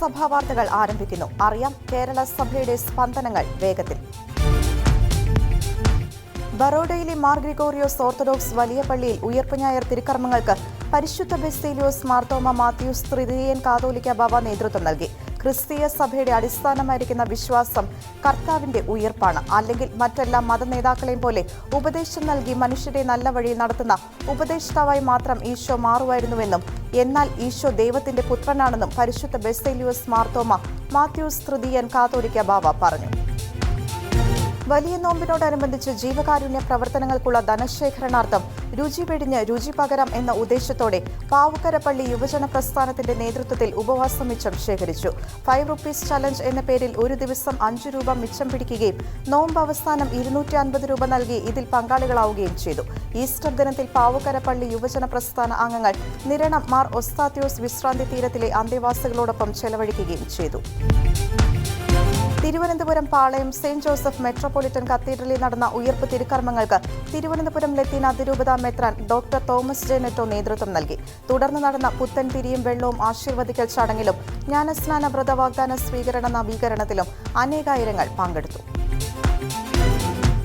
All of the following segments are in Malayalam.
കേരള സഭാ വാർത്തകൾ ആരംഭിക്കുന്നു. അറിയാം കേരള സഭയുടെ സ്പന്ദനങ്ങൾ വേഗത്തിൽ. ബറോഡയിലെ മാർ ഗ്രിഗോറിയോസ് ഓർത്തഡോക്സ് വലിയ പള്ളിയിൽ ഉയർപ്പുഞായർ തിരുക്കർമ്മങ്ങൾക്ക് പരിശുദ്ധ ബെസ്തേലിയോസ് മാർത്തോമ മാത്യൂസ് തൃതീയൻ കാതോലിക്ക ബാബ നേതൃത്വം നൽകി. ക്രിസ്തീയ സഭയുടെ അടിസ്ഥാനമായിരിക്കുന്ന വിശ്വാസം കർത്താവിന്റെ ഉയർപ്പാണ്. അല്ലെങ്കിൽ മറ്റെല്ലാ മത നേതാക്കളെയും പോലെ ഉപദേശം നൽകി മനുഷ്യരെ നല്ല വഴിയിൽ നടത്തുന്ന ഉപദേഷ്ടാവായി മാത്രം ഈശോ മാറുമായിരുന്നുവെന്നും എന്നാൽ ഈശോ ദൈവത്തിന്റെ പുത്രനാണെന്നും പരിശുദ്ധ ബെസ്തേലിയോസ് മാർത്തോമ മാത്യൂസ് തൃതീയൻ കാതോലിക്ക ബാബ പറഞ്ഞു. വലിയ നോമ്പിനോടനുബന്ധിച്ച് ജീവകാരുണ്യ പ്രവർത്തനങ്ങൾക്കുള്ള ധനശേഖരണാർത്ഥം രുചി വെടിഞ്ഞ് രുചി പകരം എന്ന ഉദ്ദേശത്തോടെ പാവുക്കരപ്പള്ളി യുവജന പ്രസ്ഥാനത്തിന്റെ നേതൃത്വത്തിൽ ഉപവാസ മിച്ചം ശേഖരിച്ചു. ഫൈവ് റുപ്പീസ് ചലഞ്ച് എന്ന പേരിൽ ഒരു ദിവസം അഞ്ചു രൂപ മിച്ചം പിടിക്കുകയും നോമ്പ് അവസാനം ഇരുന്നൂറ്റി അൻപത് രൂപ നൽകി ഇതിൽ പങ്കാളികളാവുകയും ചെയ്തു. ഈസ്റ്റർ ദിനത്തിൽ പാവുക്കരപ്പള്ളി യുവജന പ്രസ്ഥാന അംഗങ്ങൾ നിരണം മാർ ഒസ്താത്യോസ് വിശ്രാന്തി തീരത്തിലെ അന്തേവാസികളോടൊപ്പം ചെലവഴിക്കുകയും ചെയ്തു. Thiruvananthapuram Palayam saint Joseph metropolitan കത്തീഡ്രലിൽ നടന്ന ഉയർപ്പ് തിരുക്കർമ്മങ്ങൾക്ക് തിരുവനന്തപുരം ലത്തീൻ അതിരൂപത മെത്രാൻ ഡോക്ടർ തോമസ് ജെ നെറ്റോ നേതൃത്വം നൽകി. തുടർന്ന് നടന്ന പുത്തൻ തിരിയും വെള്ളവും ആശീർവദിക്കൽ ചടങ്ങിലും ജ്ഞാനസ്നാന വ്രത വാഗ്ദാന സ്വീകരണ നവീകരണത്തിലും അനേകായിരങ്ങൾ പങ്കെടുത്തു.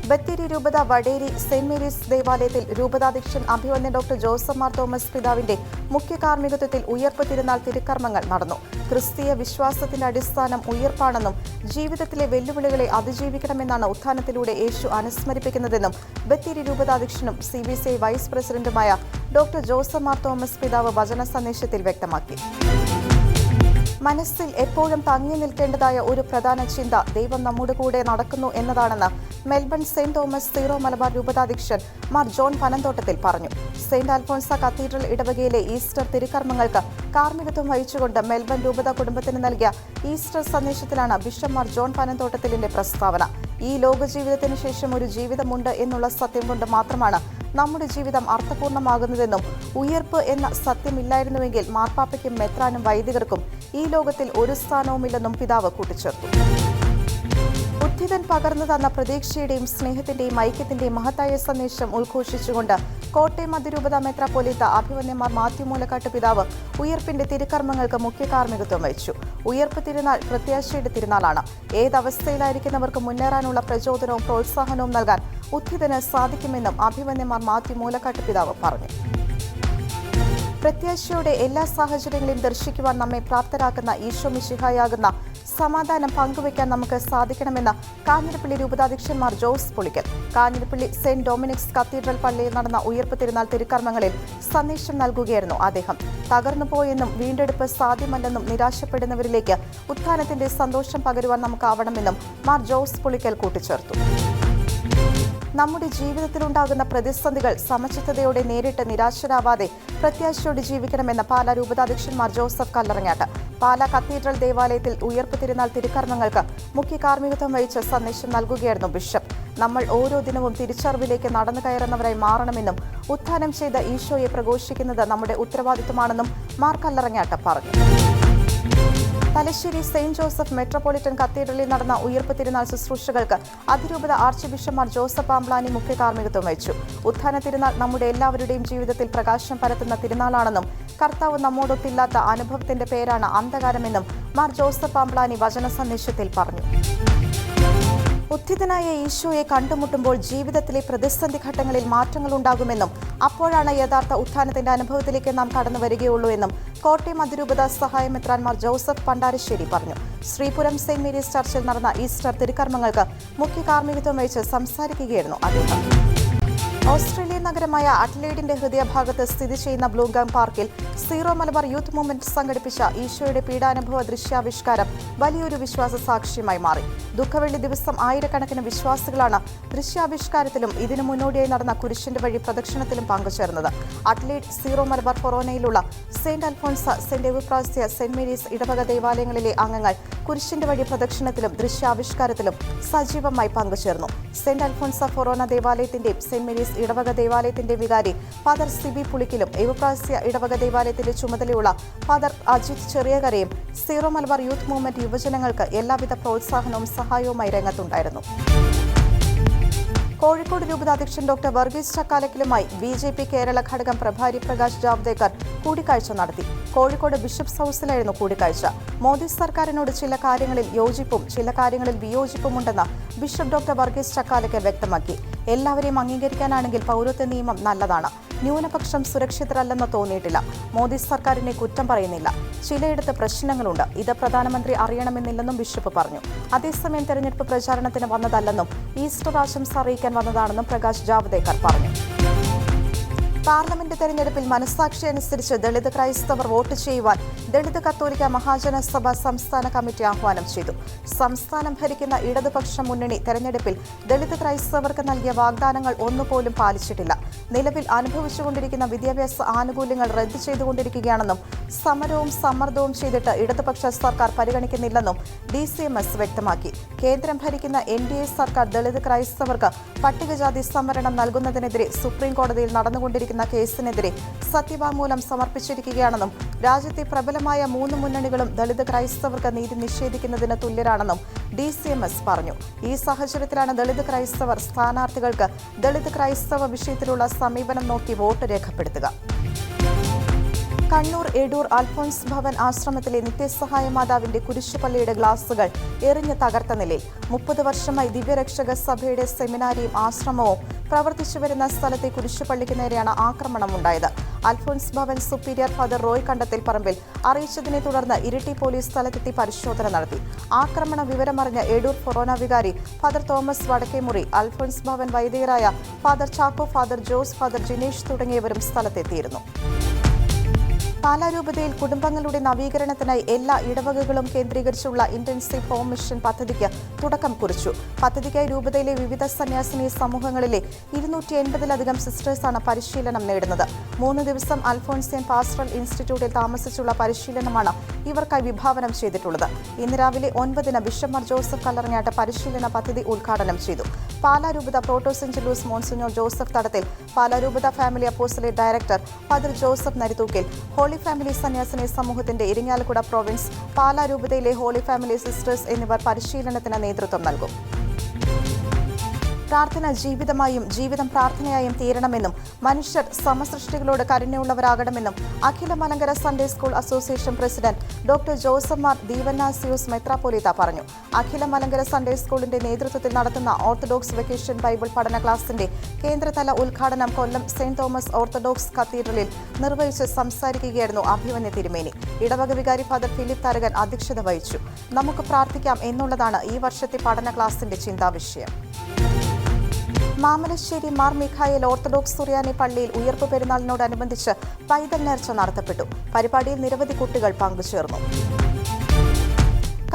ബത്തേരി രൂപത വടേരി സെന്റ് മേരീസ് ദേവാലയത്തിൽ രൂപതാധ്യക്ഷൻ അഭിവന്ദൻ ഡോക്ടർ ജോസഫ് മാർ തോമസ് പിതാവിന്റെ മുഖ്യ കാർമ്മികത്വത്തിൽ ഉയർപ്പ് തിരുനാൾ തിരുക്കർമ്മങ്ങൾ നടന്നു. ക്രിസ്തീയ വിശ്വാസത്തിന്റെ അടിസ്ഥാനം ഉയർപ്പാണെന്നും ജീവിതത്തിലെ വെല്ലുവിളികളെ അതിജീവിക്കണമെന്നാണ് ഉത്ഥാനത്തിലൂടെ യേശു അനുസ്മരിപ്പിക്കുന്നതെന്നും Bathery രൂപതാധ്യക്ഷനും C B C I vice പ്രസിഡന്റുമായ ഡോക്ടർ ജോസഫ് മാർ തോമസ് പിതാവ് വചന സന്ദേശത്തിൽ വ്യക്തമാക്കി. മനസ്സിൽ എപ്പോഴും തങ്ങി നിൽക്കേണ്ടതായ ഒരു പ്രധാന ചിന്ത ദൈവം നമ്മുടെ കൂടെ നടക്കുന്നു എന്നതാണെന്ന് Melbourne saint Thomas Syro Malabar രൂപതാധ്യക്ഷൻ Mar John പനന്തോട്ടത്തിൽ പറഞ്ഞു. സെന്റ് അൽഫോൺസ കത്തീഡ്രൽ ഇടവകയിലെ ഈസ്റ്റർ തിരുക്കർമ്മങ്ങൾക്ക് കാർമ്മികത്വം വഹിച്ചുകൊണ്ട് മെൽബൺ രൂപത കുടുംബത്തിന് നൽകിയ ഈസ്റ്റർ സന്ദേശത്തിലാണ് ബിഷപ്പ് മാർ ജോൺ പനന്തോട്ടത്തിലിന്റെ പ്രസ്താവന. ഈ ലോക ജീവിതത്തിന് ശേഷം ഒരു ജീവിതമുണ്ട് എന്നുള്ള സത്യം കൊണ്ട് മാത്രമാണ് നമ്മുടെ ജീവിതം അർത്ഥപൂർണമാകുന്നതെന്നും ഉയർപ്പ് എന്ന സത്യമില്ലായിരുന്നുവെങ്കിൽ മാർപ്പാപ്പയ്ക്കും മെത്രാനും വൈദികർക്കും ഈ ലോകത്തിൽ ഒരു സ്ഥാനവുമില്ലെന്നും പിതാവ് കൂട്ടിച്ചേർത്തു. ഉദ്ധിതൻ പകർന്നു തന്ന പ്രതീക്ഷയുടെയും സ്നേഹത്തിന്റെയും ഐക്യത്തിന്റെയും മഹത്തായ സന്ദേശം ഉദ്ഘോഷിച്ചുകൊണ്ട് കോട്ടയം അതിരൂപത മെത്രാപ്പൊലീത്ത അഭിമന്യന്മാർ മാത്യു മൂലക്കാട്ട് പിതാവ് ഉയർപ്പിന്റെ തിരുക്കർമ്മങ്ങൾക്ക് മുഖ്യ കാർമ്മികത്വം വഹിച്ചു. ഉയർപ്പ് തിരുനാൾ പ്രത്യാശയുടെ തിരുനാളാണ്. ഏതവസ്ഥയിലായിരിക്കുന്നവർക്ക് മുന്നേറാനുള്ള പ്രചോദനവും പ്രോത്സാഹനവും നൽകാൻ ഉദ്ധിതന് സാധിക്കുമെന്നും അഭിമന്യന്മാർ മാത്യു മൂലക്കാട്ട് പിതാവ് പറഞ്ഞു. പ്രത്യാശയോടെ എല്ലാ സാഹചര്യങ്ങളെയും ദർശിക്കുവാൻ നമ്മെ പ്രാപ്തരാക്കുന്ന ഈശോ മിശിഹായാകുന്ന സമാധാനം പങ്കുവയ്ക്കാൻ നമുക്ക് സാധിക്കണമെന്ന് Kanjirappally രൂപതാധ്യക്ഷന്മാർ Jose Pulickal. Kanjirappally saint Dominic's cathedral പള്ളിയിൽ നടന്ന ഉയർപ്പ് തിരുനാൾ തിരുക്കർമ്മങ്ങളിൽ സന്ദേശം നൽകുകയായിരുന്നു അദ്ദേഹം. തകർന്നുപോയെന്നും വീണ്ടെടുപ്പ് സാധ്യമല്ലെന്നും നിരാശപ്പെടുന്നവരിലേക്ക് ഉത്ഥാനത്തിന്റെ സന്തോഷം പകരുവാൻ നമുക്കാവണമെന്നും മാർ ജോസ് പുളിക്കൽ കൂട്ടിച്ചേർത്തു. നമ്മുടെ ജീവിതത്തിലുണ്ടാകുന്ന പ്രതിസന്ധികൾ സമചിത്തതയോടെ നേരിട്ട് നിരാശരാവാതെ പ്രത്യാശയോടെ ജീവിക്കണമെന്ന് പാലാ രൂപതാധ്യക്ഷന്മാർ ജോസഫ് കല്ലറങ്ങാട്ട്. പാലാ കത്തീഡ്രൽ ദേവാലയത്തിൽ ഉയർപ്പ് തിരുനാൾ തിരുക്കർമ്മങ്ങൾക്ക് മുഖ്യ കാർമ്മികത്വം വഹിച്ച് സന്ദേശം നൽകുകയായിരുന്നു ബിഷപ്പ്. നമ്മൾ ഓരോ ദിനവും തിരിച്ചറിവിലേക്ക് നടന്നു കയറുന്നവരായി മാറണമെന്നും ഉത്ഥാനം ചെയ്ത ഈശോയെ പ്രഘോഷിക്കുന്നത് നമ്മുടെ ഉത്തരവാദിത്വമാണെന്നും മാർ കല്ലറങ്ങാട്ട് പറഞ്ഞു. തലശ്ശേരി സെയിന്റ് ജോസഫ് മെട്രോപൊളിറ്റൻ കത്തീഡ്രലിൽ നടന്ന ഉയർപ്പ് തിരുനാൾ ശുശ്രൂഷകൾക്ക് അതിരൂപത ആർച്ച് ബിഷപ്പ്മാർ ജോസഫ് ആംബ്ലാനി മുഖ്യ കാർമ്മികത്വം വഹിച്ചു. ഉത്ഥാന തിരുനാൾ നമ്മുടെ എല്ലാവരുടെയും ജീവിതത്തിൽ പ്രകാശം പരത്തുന്ന തിരുനാളാണെന്നും കർത്താവ് നമ്മോടൊത്തില്ലാത്ത അനുഭവത്തിന്റെ പേരാണ് അന്ധകാരമെന്നും മാർ ജോസഫ് ആംബ്ലാനി വചന സന്ദേശത്തിൽ പറഞ്ഞു. ഉത്ഥിതനായ ഈശോയെ കണ്ടുമുട്ടുമ്പോൾ ജീവിതത്തിലെ പ്രതിസന്ധി ഘട്ടങ്ങളിൽ മാറ്റങ്ങൾ ഉണ്ടാകുമെന്നും അപ്പോഴാണ് യഥാർത്ഥ ഉത്ഥാനത്തിന്റെ അനുഭവത്തിലേക്ക് നാം കടന്നു വരികയുള്ളൂ എന്നും കോട്ടയം അതിരൂപത സഹായമെത്രാൻമാർ ജോസഫ് പണ്ടാരശ്ശേരി പറഞ്ഞു. ശ്രീപുരം സെന്റ് മേരീസ് ചർച്ചിൽ നടന്ന ഈസ്റ്റർ തിരുക്കർമ്മങ്ങൾക്ക് മുഖ്യ കാർമ്മികത്വം വഹിച്ച് സംസാരിക്കുകയായിരുന്നു അദ്ദേഹം. ഓസ്ട്രേലിയൻ നഗരമായ അഡ്ലേഡിന്റെ ഹൃദയഭാഗത്ത് സ്ഥിതി ചെയ്യുന്ന ബ്ലൂഗാം പാർക്കിൽ സീറോ മലബാർ യൂത്ത് മൂവ്മെന്റ് സംഘടിപ്പിച്ച ഈശോയുടെ പീഡാനുഭവ ദൃശ്യാവിഷ്കാരം വലിയൊരു വിശ്വാസ സാക്ഷ്യമായി മാറി. ദുഃഖവെള്ളി ദിവസം ആയിരക്കണക്കിന് വിശ്വാസികളാണ് ദൃശ്യാവിഷ്കാരത്തിലും ഇതിനു മുന്നോടിയായി നടന്ന കുരിശിന്റെ വഴി പ്രദക്ഷിണത്തിലും പങ്കുചേർന്നത്. Adelaide Syro Malabar ഫൊറോനയിലുള്ള saint Alphonsa saint Euphrasia saint Mary's ഇടവക ദേവാലയങ്ങളിലെ അംഗങ്ങൾ കുരിശിന്റെ വഴി പ്രദക്ഷിണത്തിലും ദൃശ്യാവിഷ്കാരത്തിലും സജീവമായി പങ്കുചേർന്നു. സെന്റ് അൽഫോൺസ ഫൊറോന ദേവാലയത്തിന്റെയും സെന്റ് മേരീസ് ഇടവക ദേവാലയത്തിന്റെ വികാരി ഫാദർ സിബി പുളിക്കിലും എവുപ്രാസ്യ ഇടവക ദേവാലയത്തിന്റെ ചുമതലയുള്ള ഫാദർ അജിത് ചെറിയകരയും സീറോ മലബാർ യൂത്ത് മൂവ്മെന്റ് യുവജനങ്ങൾക്ക് എല്ലാവിധ പ്രോത്സാഹനവും സഹായവുമായി രംഗത്തുണ്ടായിരുന്നു. കോഴിക്കോട് രൂപത അധ്യക്ഷൻ ഡോക്ടർ വർഗീസ് ചക്കാലക്കലുമായി ബി ജെ പി കേരള ഘടകം പ്രഭാരി പ്രകാശ് ജാവ്ദേക്കർ കൂടിക്കാഴ്ച നടത്തി. കോഴിക്കോട് ബിഷപ്സ് ഹൌസിലായിരുന്നു കൂടിക്കാഴ്ച. മോദി സർക്കാരിനോട് ചില കാര്യങ്ങളിൽ യോജിപ്പും ചില കാര്യങ്ങളിൽ വിയോജിപ്പുമുണ്ടെന്ന് ബിഷപ്പ് ഡോക്ടർ വർഗീസ് ചക്കാലക്കൽ വ്യക്തമാക്കി. എല്ലാവരെയും അംഗീകരിക്കാനാണെങ്കിൽ പൗരത്വ നിയമം നല്ലതാണ്. ന്യൂനപക്ഷം സുരക്ഷിതരല്ലെന്ന് തോന്നിയിട്ടില്ല. മോദി സർക്കാരിനെ കുറ്റം പറയുന്നില്ല. ചിലയിടത്ത് പ്രശ്നങ്ങളുണ്ട്. ഇത് പ്രധാനമന്ത്രി അറിയണമെന്നില്ലെന്നും ബിഷപ്പ് പറഞ്ഞു. അതേസമയം തെരഞ്ഞെടുപ്പ് പ്രചാരണത്തിന് വന്നതല്ലെന്നും ഈസ്റ്റർ ആശംസ അറിയിക്കാൻ വന്നതാണെന്നും പ്രകാശ് ജാവ്ദേക്കർ പറഞ്ഞു. പാർലമെന്റ് തെരഞ്ഞെടുപ്പിൽ മനസ്സാക്ഷി അനുസരിച്ച് ദളിത് ക്രൈസ്തവർ വോട്ട് ചെയ്യുവാൻ ദളിത് കത്തോലിക്ക മഹാജന സഭ സംസ്ഥാന കമ്മിറ്റി ആഹ്വാനം ചെയ്തു. സംസ്ഥാനം ഭരിക്കുന്ന ഇടതുപക്ഷ മുന്നണി തെരഞ്ഞെടുപ്പിൽ ദളിത് ക്രൈസ്തവർക്ക് നൽകിയ വാഗ്ദാനങ്ങൾ ഒന്നുപോലും പാലിച്ചിട്ടില്ല. നിലവിൽ അനുഭവിച്ചുകൊണ്ടിരിക്കുന്ന വിദ്യാഭ്യാസ ആനുകൂല്യങ്ങൾ റദ്ദു ചെയ്തുകൊണ്ടിരിക്കുകയാണെന്നും സമരവും സമ്മർദ്ദവും ചെയ്തിട്ട് ഇടതുപക്ഷ സർക്കാർ പരിഗണിക്കുന്നില്ലെന്നും ഡി സി എം എസ് വ്യക്തമാക്കി. കേന്ദ്രം ഭരിക്കുന്ന എൻ ഡി എ സർക്കാർ ദളിത് ക്രൈസ്തവർക്ക് പട്ടികജാതി സംവരണം നൽകുന്നതിനെതിരെ സുപ്രീംകോടതിയിൽ നടന്നുകൊണ്ടിരിക്കുന്ന കേസിനെതിരെ സത്യവാങ്മൂലം സമർപ്പിച്ചിരിക്കുകയാണെന്നും രാജ്യത്തെ പ്രബലമായ മൂന്ന് മുന്നണികളും ദളിത് ക്രൈസ്തവർക്ക് നീതി നിഷേധിക്കുന്നതിന് തുല്യരാണെന്നും ഡി സി എം എസ് പറഞ്ഞു. ഈ സാഹചര്യത്തിലാണ് ദളിത് ക്രൈസ്തവർ സ്ഥാനാർത്ഥികൾക്ക് ദളിത് ക്രൈസ്തവ വിഷയത്തിലുള്ള സമീപനം നോക്കി വോട്ട് രേഖപ്പെടുത്തുക. കണ്ണൂർ എടൂർ അൽഫോൻസ് ഭവൻ ആശ്രമത്തിലെ നിത്യസഹായ മാതാവിന്റെ കുരിശുപള്ളിയുടെ ഗ്ലാസുകൾ എറിഞ്ഞ് തകർത്ത നിലയിൽ. മുപ്പത് വർഷമായി ദിവ്യരക്ഷക സഭയുടെ സെമിനാരിയും ആശ്രമവും പ്രവർത്തിച്ചു വരുന്ന സ്ഥലത്തെ കുരിശുപള്ളിക്ക് നേരെയാണ് ആക്രമണം ഉണ്ടായത് Alphonse Bhavan superior father Roy Kandathilparambil അറിയിച്ചതിനെ തുടർന്ന് ഇരിട്ടി പോലീസ് സ്ഥലത്തെത്തി പരിശോധന നടത്തി. ആക്രമണ വിവരമറിഞ്ഞ എടൂർ ഫൊറോന വികാരി father Thomas Vadakkemury Alphons Bhavan വൈദികരായ father Chacko father Jose father Jinesh തുടങ്ങിയവരും സ്ഥലത്തെത്തിയിരുന്നു. പാലാരൂപതയിൽ കുടുംബങ്ങളുടെ നവീകരണത്തിനായി എല്ലാ ഇടവകകളും കേന്ദ്രീകരിച്ചുള്ള ഇന്റൻസീവ് ഹോം മിഷൻ പദ്ധതിക്ക് തുടക്കം കുറിച്ചു. പദ്ധതിക്കായി രൂപതയിലെ വിവിധ സന്യാസിനി സമൂഹങ്ങളിലെ ഇരുന്നൂറ്റി എൺപതിലധികം സിസ്റ്റേഴ്സാണ് പരിശീലനം നേടുന്നത്. മൂന്ന് ദിവസം അൽഫോൺസിയൻ പാസ്റ്ററൽ ഇൻസ്റ്റിറ്റ്യൂട്ടിൽ താമസിച്ചുള്ള പരിശീലനമാണ് ഇവർക്കായി വിഭാവനം ചെയ്തിട്ടുള്ളത്. ഇന്ന് രാവിലെ ഒൻപതിന് ബിഷപ്പ് ജോസഫ് കല്ലറങ്ങാട്ട് പരിശീലന പദ്ധതി ഉദ്ഘാടനം ചെയ്തു. പാലാരൂപത proto saint loose monsignor Joseph Thadathil പാലാരൂപത family അപ്പോസിലെ director father Joseph Narithookil holy family സന്യാസിനി സമൂഹത്തിന്റെ ഇരിങ്ങാലക്കുട പ്രോവിൻസ് പാലാരൂപതയിലെ ഹോളി ഫാമിലി സിസ്റ്റേഴ്സ് എന്നിവർ പരിശീലനത്തിന് നേതൃത്വം നൽകും. പ്രാർത്ഥന ജീവിതമായും ജീവിതം പ്രാർത്ഥനയായും തീരണമെന്നും മനുഷ്യർ സമസൃഷ്ടികളോട് കരുണയുള്ളവരാകണമെന്നും അഖില Malankara Sunday school association president doctor Joseph Mar Dionysius മെത്രാപോലീത്ത പറഞ്ഞു. അഖില മലങ്കര സൺഡേ സ്കൂളിന്റെ നേതൃത്വത്തിൽ നടത്തുന്ന ഓർത്തഡോക്സ് വെക്കേഷൻ ബൈബിൾ പഠന ക്ലാസിന്റെ കേന്ദ്രതല ഉദ്ഘാടനം കൊല്ലം സെന്റ് തോമസ് ഓർത്തഡോക്സ് കത്തീഡ്രലിൽ നിർവഹിച്ച് സംസാരിക്കുകയായിരുന്നു അഭിമന്യ തിരുമേനി. ഇടവക വികാരി ഫാദർ ഫിലിപ്പ് തരകൻ അധ്യക്ഷത വഹിച്ചു. നമുക്ക് പ്രാർത്ഥിക്കാം എന്നുള്ളതാണ് ഈ വർഷത്തെ പഠന ക്ലാസിന്റെ ചിന്താവിഷയം. മാമലശ്ശേരി മാർ മിഖായൽ ഓർത്തഡോക്സ് സുറിയാനി പള്ളിയിൽ ഉയർപ്പ് പെരുന്നാളിനോടനുബന്ധിച്ച് പൈതൽ നേർച്ച നടത്തപ്പെട്ടു. പരിപാടിയിൽ നിരവധി കുട്ടികൾ പങ്കുചേർന്നു.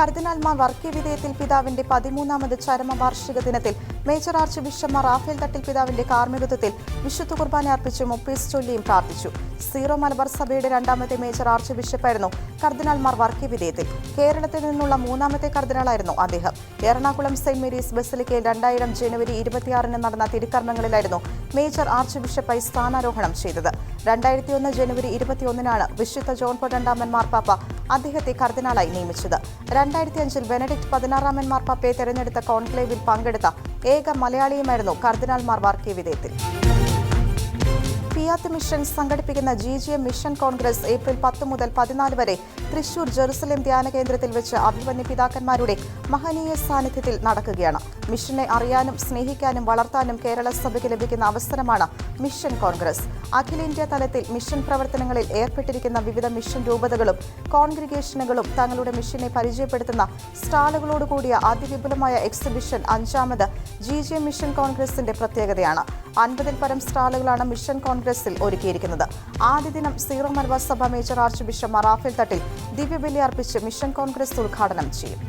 കർദിനാൾമാർ വർക്കി വിധേയത്തിൽ പിതാവിന്റെ പതിമൂന്നാമത് ചരമ വാർഷിക ദിനത്തിൽ major archbishop Raphael Thattil പിതാവിന്റെ കാർമ്മികത്വത്തിൽ വിശുദ്ധ കുർബാന അർപ്പിച്ച് മുപ്പീസ് ചൊല്ലിയും പ്രാർത്ഥിച്ചു. സീറോ മലബാർ സഭയുടെ രണ്ടാമത്തെ മേജർ ആർച്ച് ബിഷപ്പായിരുന്നു കർദിനാൾമാർ വർക്കി വിധേയത്തിൽ. കേരളത്തിൽ നിന്നുള്ള മൂന്നാമത്തെ കർദിനാളായിരുന്നു അദ്ദേഹം. എറണാകുളം സെന്റ് മേരീസ് ബസലിക്കയിൽ രണ്ടായിരം ജനുവരി ഇരുപത്തിയാറിന് നടന്ന തിരുക്കർമ്മങ്ങളിലായിരുന്നു മേജർ ആർച്ച് ബിഷപ്പായി സ്ഥാനാരോഹണം ചെയ്തത്. രണ്ടായിരത്തി ഒന്ന് ജനുവരി ഇരുപത്തിയൊന്നിനാണ് വിശുദ്ധ ജോൺ പോൾ രണ്ടാമൻ മാർപ്പാപ്പ അദ്ദേഹത്തെ കർദിനാളായി നിയമിച്ചത്. രണ്ടായിരത്തി അഞ്ചിൽ ബെനഡിക്ട് പതിനാറാമൻ മാർപ്പാപ്പയെ തെരഞ്ഞെടുത്ത കോൺക്ലേവിൽ പങ്കെടുത്ത ഏക മലയാളിയുമായിരുന്നു കർദിനാൾമാർ വാർക്കിയ വാർക്കെ വിധേയത്തിൽ. ഫിയാത്ത് മിഷൻ സംഘടിപ്പിക്കുന്ന G G M mission congress April പത്ത് മുതൽ പതിനാല് വരെ തൃശൂർ ജെറുസലേം ധ്യാന കേന്ദ്രത്തിൽ വെച്ച് അഭിമന്യ പിതാക്കന്മാരുടെ മഹനീയ സാന്നിധ്യത്തിൽ നടക്കുകയാണ്. മിഷനെ അറിയാനും സ്നേഹിക്കാനും വളർത്താനും കേരള സഭയ്ക്ക് ലഭിക്കുന്ന അവസരമാണ് മിഷൻ കോൺഗ്രസ്. അഖിലേന്ത്യാ തലത്തിൽ മിഷൻ പ്രവർത്തനങ്ങളിൽ ഏർപ്പെട്ടിരിക്കുന്ന വിവിധ മിഷൻ രൂപതകളും കോൺഗ്രിഗേഷനുകളും തങ്ങളുടെ മിഷനെ പരിചയപ്പെടുത്തുന്ന സ്റ്റാളുകളോടുകൂടിയ അതിവിപുലമായ എക്സിബിഷൻ അഞ്ചാമത് ജി ജി എം മിഷൻ കോൺഗ്രസിന്റെ പ്രത്യേകതയാണ്. അൻപതിൽ പരം സ്റ്റാളുകളാണ് മിഷൻ കോൺഗ്രസിൽ ഒരുക്കിയിരിക്കുന്നത്. ആദ്യ ദിനം സീറോ മലബാർ സഭ മേജർ ആർച്ച് ബിഷപ്പ് മറാഫിൽ തട്ടിൽ ദിവ്യബലി അർപ്പിച്ച് മിഷൻ കോൺഗ്രസ് ഉദ്ഘാടനം ചെയ്യും.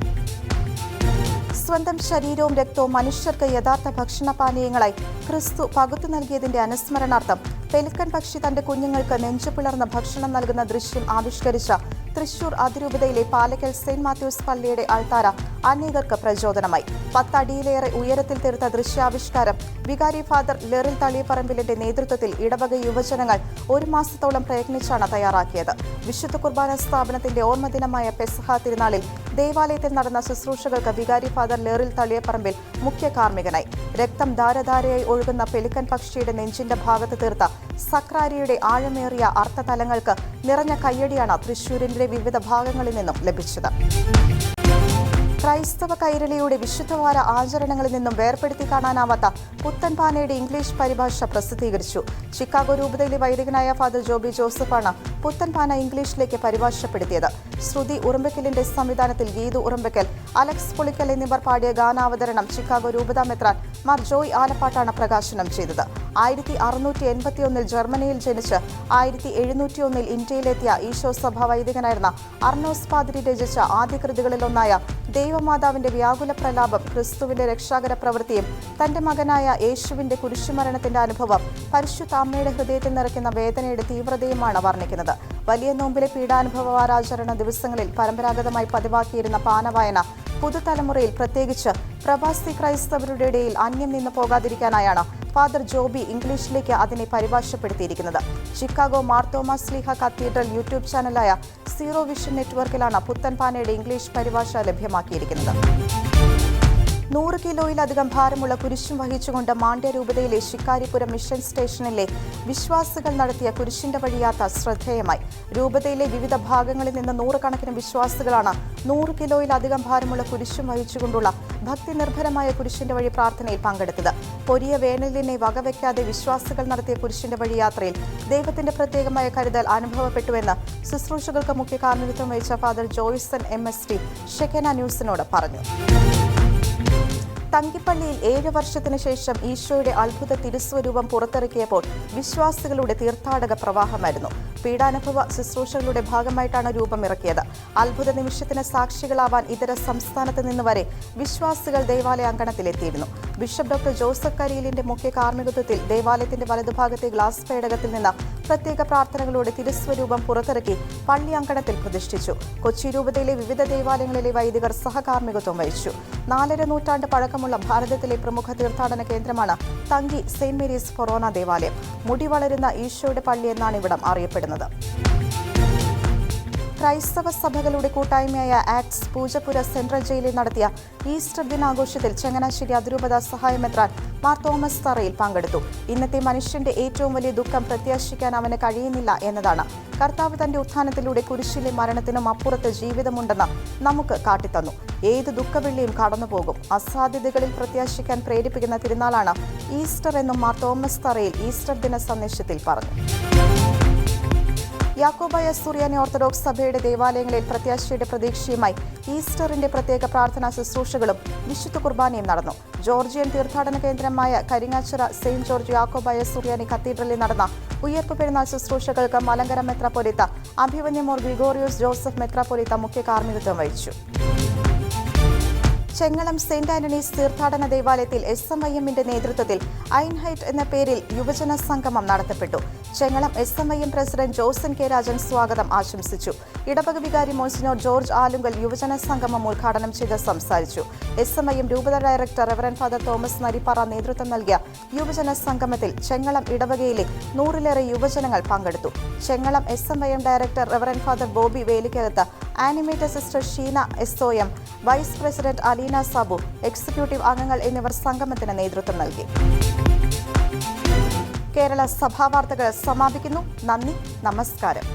സ്വന്തം ശരീരവും രക്തവും മനുഷ്യർക്ക് യഥാർത്ഥ ഭക്ഷണ പാനീയങ്ങളായി ക്രിസ്തു പകുത്തു നൽകിയതിന്റെ അനുസ്മരണാർത്ഥം പെലിക്കൻ പക്ഷി തന്റെ കുഞ്ഞുങ്ങൾക്ക് നെഞ്ചു പിളർന്ന ഭക്ഷണം നൽകുന്ന ദൃശ്യം ആവിഷ്കരിച്ച തൃശൂർ അതിരൂപതയിലെ പാലക്കൽ സെന്റ് മാത്യൂസ് പള്ളിയുടെ അൾത്താര അനേകർക്ക് പ്രചോദനമായി. പത്തടിയിലേറെ ഉയരത്തിൽ തീർത്ത ദൃശ്യാവിഷ്കാരം വികാരി ഫാദർ ലെറിൽ തളിയപ്പറമ്പിലിന്റെ നേതൃത്വത്തിൽ ഇടവക യുവജനങ്ങൾ ഒരു മാസത്തോളം പ്രയത്നിച്ചാണ് തയ്യാറാക്കിയത്. വിശുദ്ധ കുർബാന സ്ഥാപനത്തിന്റെ ഓർമ്മദിനമായ പെസഹ തിരുനാളിൽ ദേവാലയത്തിൽ നടന്ന ശുശ്രൂഷകൾക്ക് വികാരി ഫാദർ ലേറിൽ തളിയപ്പറമ്പിൽ മുഖ്യ കാർമ്മികനായി. രക്തം ധാരധാരയായി ഒഴുകുന്ന പെലിക്കൻ പക്ഷിയുടെ നെഞ്ചിന്റെ ഭാഗത്ത് തീർത്ത സക്രാരിയുടെ ആഴമേറിയ അർത്ഥതലങ്ങൾക്ക് നിറഞ്ഞ കയ്യടിയാണ് തൃശൂരിന്റെ വിവിധ ഭാഗങ്ങളിൽ നിന്നും ലഭിച്ചത്. ക്രൈസ്തവ കൈരളിയുടെ വിശുദ്ധവാര ആചരണങ്ങളിൽ നിന്നും വേർപെടുത്തി കാണാനാവാത്ത പുത്തൻപാനയുടെ ഇംഗ്ലീഷ് പരിഭാഷ പ്രസിദ്ധീകരിച്ചു. ചിക്കാഗോ രൂപതയിലെ വൈദികനായ ഫാദർ ജോബി ജോസഫാണ് പുത്തൻപാന ഇംഗ്ലീഷിലേക്ക് പരിഭാഷപ്പെടുത്തിയത്. ശ്രുതി ഉറുമ്പക്കലിന്റെ സംവിധാനത്തിൽ ഗീതു ഉറുമ്പക്കൽ അലക്സ് പുളിക്കൽ എന്നിവർ പാടിയ ഗാനാവതരണം ചിക്കാഗോ രൂപത മെത്രാൻ മാർ ജോയ് ആലപ്പാട്ടാണ് പ്രകാശനം ചെയ്തത്. ആയിരത്തി അറുന്നൂറ്റി എൺപത്തിയൊന്നിൽ ജർമ്മനിയിൽ ജനിച്ച് ആയിരത്തി എഴുന്നൂറ്റിയൊന്നിൽ ഇന്ത്യയിലെത്തിയ ഈശോ സഭ വൈദികനായിരുന്ന അർണോസ് പാതിരി രചിച്ച ആദ്യ കൃതികളിലൊന്നായ ദൈവമാതാവിന്റെ വ്യാകുല പ്രലാപം ക്രിസ്തുവിന്റെ രക്ഷാകര പ്രവൃത്തിയും തന്റെ മകനായ യേശുവിന്റെ കുരിശുമരണത്തിന്റെ അനുഭവം പരിശുദ്ധാമ്മയുടെ ഹൃദയത്തിൽ നിറയ്ക്കുന്ന വേദനയുടെ തീവ്രതയുമാണ് വർണിക്കുന്നത്. വലിയ നോമ്പിലെ പീഡാനുഭവ വാരാചരണ ദിവസങ്ങളിൽ പരമ്പരാഗതമായി പതിവാക്കിയിരുന്ന പാനവായന പുതുതലമുറയിൽ പ്രത്യേകിച്ച് പ്രവാസി ക്രൈസ്തവരുടെ ഇടയിൽ അന്യം നിന്ന് പോകാതിരിക്കാനായാണ് ഫാദർ ജോബി ഇംഗ്ലീഷിലേക്ക് അതിനെ പരിഭാഷപ്പെടുത്തിയിരിക്കുന്നത്. Chicago Marthoma Sleeha cathedral YouTube ചാനലായ Syro vision നെറ്റ്വർക്കിലാണ് പുത്തൻപാനയുടെ ഇംഗ്ലീഷ് പരിഭാഷ ലഭ്യമാക്കിയിരിക്കുന്നത്. നൂറ് കിലോയിലധികം ഭാരമുള്ള കുരിശും വഹിച്ചുകൊണ്ട് മാണ്ഡ്യ രൂപതയിലെ ശിക്കാരിപുരം മിഷൻ സ്റ്റേഷനിലെ വിശ്വാസികൾ നടത്തിയ കുരിശിന്റെ വഴിയാത്ത ശ്രദ്ധേയമായി. രൂപതയിലെ വിവിധ ഭാഗങ്ങളിൽ നിന്ന് നൂറുകണക്കിന് വിശ്വാസികളാണ് നൂറ് കിലോയിലധികം ഭാരമുള്ള കുരിശും വഹിച്ചുകൊണ്ടുള്ള ഭക്തി നിർഭരമായ കുരിശിന്റെ വഴി പ്രാർത്ഥനയിൽ പങ്കെടുത്തത്. പൊരിയ വേനലിനെ വകവയ്ക്കാതെ വിശ്വാസികൾ നടത്തിയ കുരിശിന്റെ വഴി യാത്രയിൽ ദൈവത്തിന്റെ പ്രത്യേകമായ കരുതൽ അനുഭവപ്പെട്ടുവെന്ന് ശുശ്രൂഷകൾക്ക് മുഖ്യ കാർമ്മികത്വം വഹിച്ച father Joyson M. S. T. Shekinah ന്യൂസിനോട് പറഞ്ഞു. തങ്കിപ്പള്ളിയിൽ ഏഴ് വർഷത്തിനു ശേഷം ഈശോയുടെ അത്ഭുത തിരുസ്വരൂപം പുറത്തിറക്കിയപ്പോൾ വിശ്വാസികളുടെ തീർത്ഥാടക പ്രവാഹമായിരുന്നു. പീഡാനുഭവ ശുശ്രൂഷകളുടെ ഭാഗമായിട്ടാണ് രൂപമിറക്കിയത് അത്ഭുത നിമിഷത്തിന് സാക്ഷികളാവാൻ ഇതര സംസ്ഥാനത്ത് നിന്ന് വരെ വിശ്വാസികൾ ദേവാലയ അങ്കണത്തിലെത്തിയിരുന്നു. ബിഷപ്പ് ഡോക്ടർ ജോസഫ് കരിയിലിന്റെ മുഖ്യ കാർമ്മികത്വത്തിൽ ദേവാലയത്തിന്റെ വലതുഭാഗത്തെ ഗ്ലാസ് പേടകത്തിൽ നിന്ന് പ്രത്യേക പ്രാർത്ഥനകളോടെ തിരുസ്വരൂപം പുറത്തിറക്കി പള്ളി അങ്കണത്തിൽ പ്രതിഷ്ഠിച്ചു. കൊച്ചി രൂപതയിലെ വിവിധ ദേവാലയങ്ങളിലെ വൈദികർ സഹകാർമ്മികത്വം വഹിച്ചു. നാലര നൂറ്റാണ്ട് പഴക്കമുള്ള ഭാരതത്തിലെ പ്രമുഖ തീർത്ഥാടന കേന്ദ്രമാണ് തങ്കി സെയിന്റ് മേരീസ് ഫൊറോന ദേവാലയം. മുടി വളരുന്ന ഈശോയുടെ പള്ളി എന്നാണ് ഇവിടം അറിയപ്പെടുന്നത്. ക്രൈസ്തവ സഭകളുടെ കൂട്ടായ്മയായ ആക്ട്സ് പൂജപ്പുര സെൻട്രൽ ജയിലിൽ നടത്തിയ ഈസ്റ്റർ ദിനാഘോഷത്തിൽ ചങ്ങനാശ്ശേരി അതിരൂപത സഹായമെത്രാൻ മാർ തോമസ് തറയിൽ പങ്കെടുത്തു. ഇന്നത്തെ മനുഷ്യന്റെ ഏറ്റവും വലിയ ദുഃഖം പ്രത്യാശിക്കാൻ അവന് കഴിയുന്നില്ല എന്നതാണ്. കർത്താവ് തന്റെ ഉത്ഥാനത്തിലൂടെ കുരിശിലെ മരണത്തിനും അപ്പുറത്ത് ജീവിതമുണ്ടെന്ന് നമുക്ക് കാട്ടിത്തന്നു. ഏത് ദുഃഖവെള്ളിയും കടന്നുപോകും. അസാധ്യതകളിൽ പ്രത്യാശിക്കാൻ പ്രേരിപ്പിക്കുന്ന തിരുനാളാണ് ഈസ്റ്റർ എന്നും മാർ തോമസ് തറയിൽ ഈസ്റ്റർ ദിന സന്ദേശത്തിൽ പറഞ്ഞു. യാക്കോബായ സുറിയാനി ഓർത്തഡോക്സ് സഭയുടെ ദേവാലയങ്ങളിൽ പ്രത്യാശയുടെ പ്രതീക്ഷയുമായി ഈസ്റ്ററിന്റെ പ്രത്യേക പ്രാർത്ഥനാ ശുശ്രൂഷകളും വിശുദ്ധ കുർബാനയും നടന്നു. ജോർജിയൻ തീർത്ഥാടന കേന്ദ്രമായ കരിങ്ങാച്ചിറ സെയിന്റ് ജോർജ് യാക്കോബായ സുറിയാനി കത്തീഡ്രലിൽ നടന്ന ഉയർപ്പ് പെരുന്നാൾ ശുശ്രൂഷകൾക്ക് മലങ്കര മെത്രാപൊലിത്ത അഭിവന്യമോർ ഗ്രിഗോറിയോസ് ജോസഫ് മെത്രാപൊലിത്ത മുഖ്യ കാർമ്മികത്വം വഹിച്ചു. ചെങ്ങളം സെന്റ് ആന്റണീസ് തീർത്ഥാടന ദേവാലയത്തിൽ എസ് എം ഐ എമ്മിന്റെ നേതൃത്വത്തിൽ ഐൻഹൈറ്റ് എന്ന പേരിൽ യുവജന സംഗമം നടത്തപ്പെട്ടു. Chengalam S M I M president Joson K. Rajan സ്വാഗതം ആശംസിച്ചു. ഇടവക വികാരി മോസിനോർ ജോർജ് ആലുങ്കൽ യുവജന സംഗമം ഉദ്ഘാടനം ചെയ്ത് സംസാരിച്ചു. എസ് എം ഐ എം രൂപത director reverend father Thomas Narippara നേതൃത്വം നൽകിയ യുവജന സംഗമത്തിൽ ചെങ്ങളം ഇടവകയിലെ നൂറിലേറെ യുവജനങ്ങൾ പങ്കെടുത്തു. Chengalam S M I M director reverend father Bobby Velikkakathu animator sister Sheena S O M vice president Aleena Sabu executive അംഗങ്ങൾ എന്നിവർ സംഗമത്തിന് നേതൃത്വം നൽകി. കേരള സഭാ വാർത്തകൾ സമാപിക്കുന്നു. നന്ദി. നമസ്കാരം.